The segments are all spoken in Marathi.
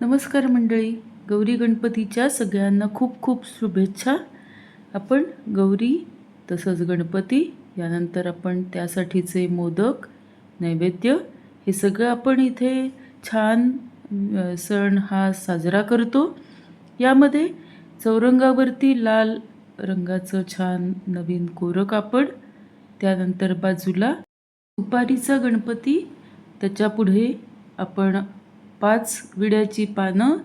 नमस्कार मंडळी गौरी गणपतीच्या सगळ्यांना खूप खूप शुभेच्छा. आपण गौरी तसंच गणपती यानंतर आपण त्यासाठीचे मोदक नैवेद्य हे सगळं आपण इथे छान सण हा साजरा करतो. यामध्ये चौरंगावरती लाल रंगाचं छान नवीन कोरं कापड त्यानंतर बाजूला दुपारीचा गणपती त्याच्यापुढे आपण पाच विड्याची पानं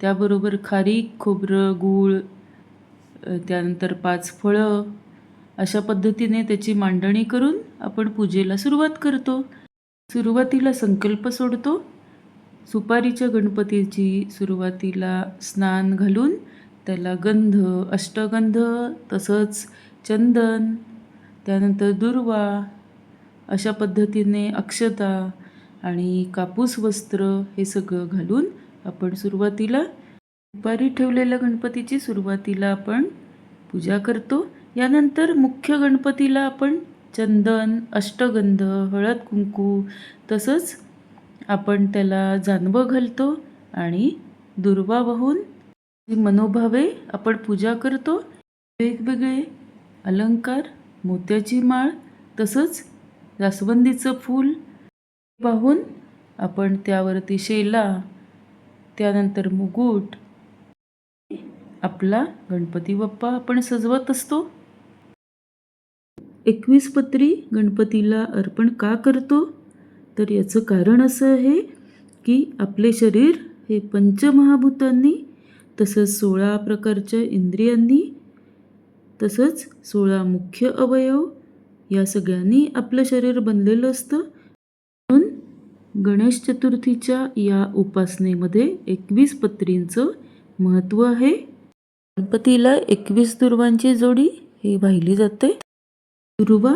त्याबरोबर खारीक खोबरं गूळ त्यानंतर पाच फळं. अशा पद्धतीने त्याची मांडणी करून आपण पूजेला सुरुवात करतो. सुरुवातीला संकल्प सोडतो. सुपारीच्या गणपतीची सुरुवातीला स्नान घालून त्याला गंध अष्टगंध तसंच चंदन त्यानंतर दुर्वा अशा पद्धतीने अक्षता आणि कापूस वस्त्र हे सगळं घालून आपण सुरुवातीला दुपारी ठेवलेल्या गणपतीची सुरुवातीला आपण पूजा करतो. यानंतर मुख्य गणपतीला आपण चंदन अष्टगंध हळद कुंकू तसंच आपण त्याला जानवं घालतो आणि दुर्वा वाहून मनोभावे आपण पूजा करतो वेगवेगळे अलंकार मोत्याची माळ तसंच जास्वंदीचं फूल पाहून आपण त्यावरती शेला त्यानंतर मुकुट आपला गणपती बाप्पा आपण सजवत असतो. एकवीस पत्री गणपतीला अर्पण का करतो? तर याचं कारण असं आहे की आपले शरीर हे पंचमहाभूतांनी तसंच सोळा प्रकारच्या इंद्रियांनी तसंच सोळा मुख्य अवयव या सगळ्यांनी आपलं शरीर बनलेलं असतं. गणेश चतुर्थीच्या या उपासनेमध्ये एकवीस पत्रींचं महत्त्व आहे. गणपतीला एकवीस दुर्वांची जोडी ही वाहिली जाते. दुर्वा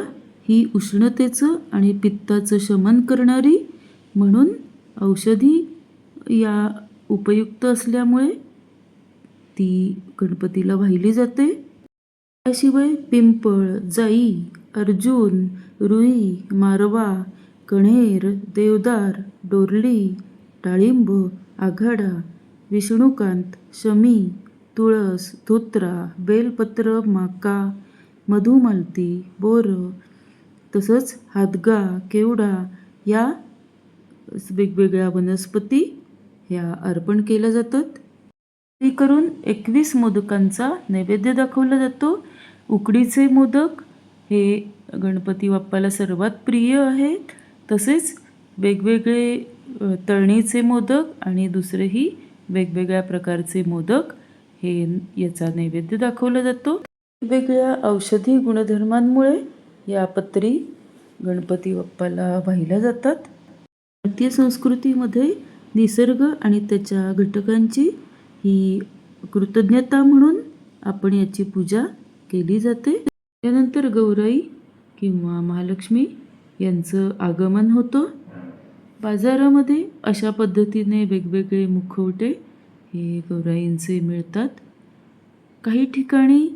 ही उष्णतेचं आणि पित्ताचं शमन करणारी म्हणून औषधी या उपयुक्त असल्यामुळे ती गणपतीला वाहिली जाते. त्याशिवाय पिंपळ जाई अर्जुन रुई मारवा कण्हेर देवदार डोरली डाळिंब आघाडा विष्णुकांत शमी तुळस धोत्रा बेलपत्र माका मधुमालती बोर तसंच हादगा केवडा या वेगवेगळ्या वनस्पती ह्या अर्पण केल्या जातात. ते करून एकवीस मोदकांचा नैवेद्य दाखवला जातो. उकडीचे मोदक हे गणपती बाप्पाला सर्वात प्रिय आहेत. तसेच वेगवेगळे तळणीचे मोदक आणि दुसरेही वेगवेगळ्या प्रकारचे मोदक हे याचा नैवेद्य दाखवला जातो. वेगवेगळ्या औषधी गुणधर्मांमुळे या पत्री गणपती बाप्पाला वाहिल्या जातात. भारतीय संस्कृतीमध्ये निसर्ग आणि त्याच्या घटकांची ही कृतज्ञता म्हणून आपण याची पूजा केली जाते. त्यानंतर गौराई किंवा महालक्ष्मी यांचं आगमन होतं. बाजारामध्ये अशा पद्धतीने वेगवेगळे मुखवटे हे गौराईंचे मिळतात. काही ठिकाणी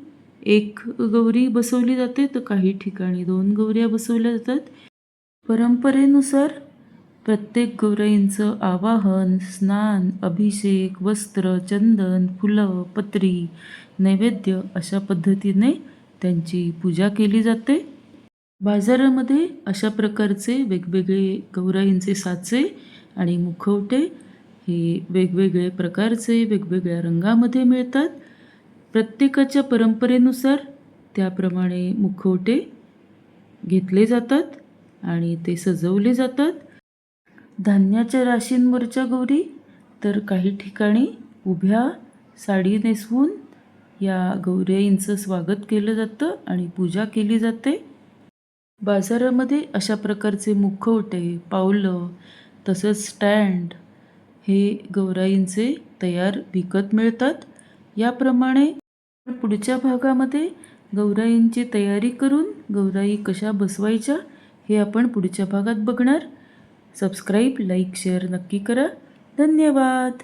एक गौरी बसवली जाते तर काही ठिकाणी दोन गौऱ्या बसवल्या जातात. परंपरेनुसार प्रत्येक गौराईंचं आवाहन स्नान अभिषेक वस्त्र चंदन फुलं पत्री नैवेद्य अशा पद्धतीने त्यांची पूजा केली जाते. बाजारामध्ये अशा प्रकारचे वेगवेगळे गौराईंचे साचे आणि मुखवटे हे वेगवेगळे प्रकारचे वेगवेगळ्या रंगामध्ये मिळतात. प्रत्येकाच्या परंपरेनुसार त्याप्रमाणे मुखवटे घेतले जातात आणि ते सजवले जातात. धान्याच्या राशींवरच्या गौरी तर काही ठिकाणी उभ्या साडी नेसवून या गौराईंचं स्वागत केलं जातं आणि पूजा केली जाते. बाजारामध्ये अशा प्रकारचे मुखवटे पावलं तसंच स्टँड हे गौराईंचे तयार विकत मिळतात. याप्रमाणे पुढच्या भागामध्ये गौराईंची तयारी करून गौराई कशा बसवायच्या हे आपण पुढच्या भागात बघणार. सबस्क्राईब लाईक शेअर नक्की करा. धन्यवाद!